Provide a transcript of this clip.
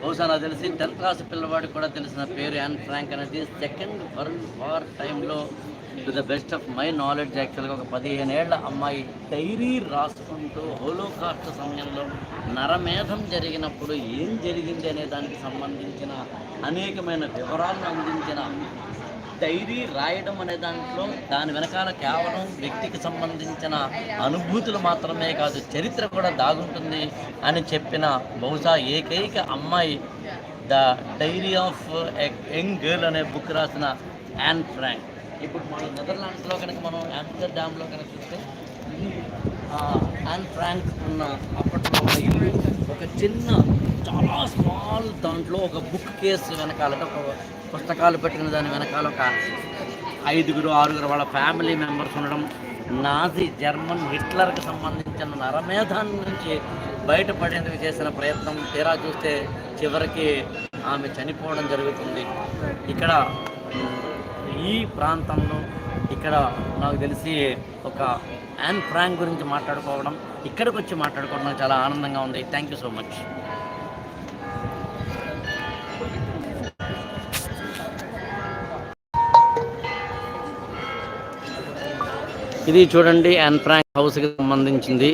బహుశా నాకు తెలిసి టెన్త్ క్లాస్ పిల్లవాడికి కూడా తెలిసిన పేరు యాన్ ఫ్రాంక్ అనేది సెకండ్ వరల్డ్ వార్ టైంలో to the best of my knowledge యాక్చువల్గా ఒక పదిహేనేళ్ళ అమ్మాయి డైరీ రాసుకుంటూ హోలోకాస్ట్ సమయంలో నరమేధం జరిగినప్పుడు ఏం జరిగింది అనే దానికి సంబంధించిన అనేకమైన వివరాలను అందించిన డైరీ రాయడం అనే దాంట్లో దాని వెనకాల కేవలం వ్యక్తికి సంబంధించిన అనుభూతులు మాత్రమే కాదు చరిత్ర కూడా దాగుంటుంది అని చెప్పిన బహుశా ఏకైక అమ్మాయి the diary of young girl అనే బుక్ రాసిన యాన్ ఫ్రాంక్ ఇప్పుడు మన నెదర్లాండ్స్లో కనుక మనం డ్యామ్లో కనుక చూస్తే యాన్ ఫ్రాంక్ ఉన్న అప్పట్లో ఒక ఇల్లు ఒక చిన్న చాలా స్మాల్ దాంట్లో ఒక బుక్ కేసు వెనకాల ఒక పుస్తకాలు పెట్టిన దాని వెనకాల ఒక ఐదుగురు ఆరుగురు వాళ్ళ ఫ్యామిలీ మెంబర్స్ ఉండడం నాజీ జర్మన్ హిట్లర్కి సంబంధించిన నరమేధాన్ని నుంచి బయటపడేందుకు చేసిన ప్రయత్నం తీరా చూస్తే చివరికి ఆమె చనిపోవడం జరుగుతుంది. ఇక్కడ ఈ ప్రాంతంలో ఇక్కడ నాకు తెలిసి ఒక యాన్ ఫ్రాంక్ గురించి మాట్లాడుకోవడం ఇక్కడికి వచ్చి మాట్లాడుకోవడం చాలా ఆనందంగా ఉంది. థ్యాంక్ యూ సో మచ్ ఇది చూడండి యాన్ ఫ్రాంక్ హౌస్కి సంబంధించింది.